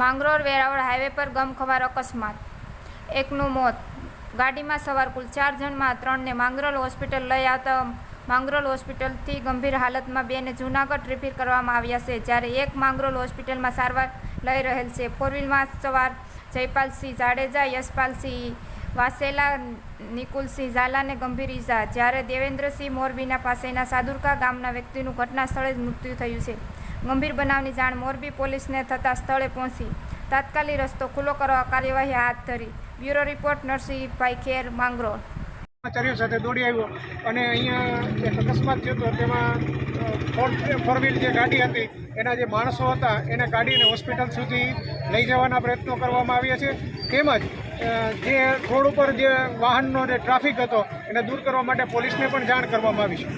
Mangrol Veraval highway પર ગમખવાર અકસ્માત. એકનું મોત. ગાડીમાં સવાર કુલ ચાર જણમાં ત્રણને માંગરોળ હોસ્પિટલ લઈ આવતા માંગરોળ હોસ્પિટલથી ગંભીર હાલતમાં બેને જૂનાગઢ રિફર કરવામાં આવ્યા છે, જ્યારે એક માંગરોળ હોસ્પિટલમાં સારવાર લઈ રહેલ છે. ફોરવ્હીલમાં સવાર જયપાલસિંહ જાડેજા, યશપાલસિંહ વાસેલા, નિકુલસિંહ ઝાલાને ગંભીર ઈજા, જ્યારે દેવેન્દ્રસિંહ મોરબીના પાસેના સાદુરકા ગામના વ્યક્તિનું ઘટના સ્થળે જ મૃત્યુ થયું છે. ગંભીર બનાવની જાણ મોરબી પોલીસને થતાં સ્થળે પહોંચી. તાત્કાલિક રસ્તો ખુલ્લો કરવા કાર્યવાહી હાથ ધરી. Bureau report Narsinhbhai Kher Mangrol. કર્મચારીઓ સાથે દોડી આવ્યો અને અહીંયા એક અકસ્માત થયો હતો તેમાં ફોર ફોર વ્હીલ જે ગાડી હતી એના જે માણસો હતા એને ગાડીને હોસ્પિટલ સુધી લઈ જવાના પ્રયત્નો કરવામાં આવ્યા છે. તેમજ જે રોડ ઉપર જે વાહનનો જે ટ્રાફિક હતો એને દૂર કરવા માટે પોલીસને પણ જાણ કરવામાં આવી છે.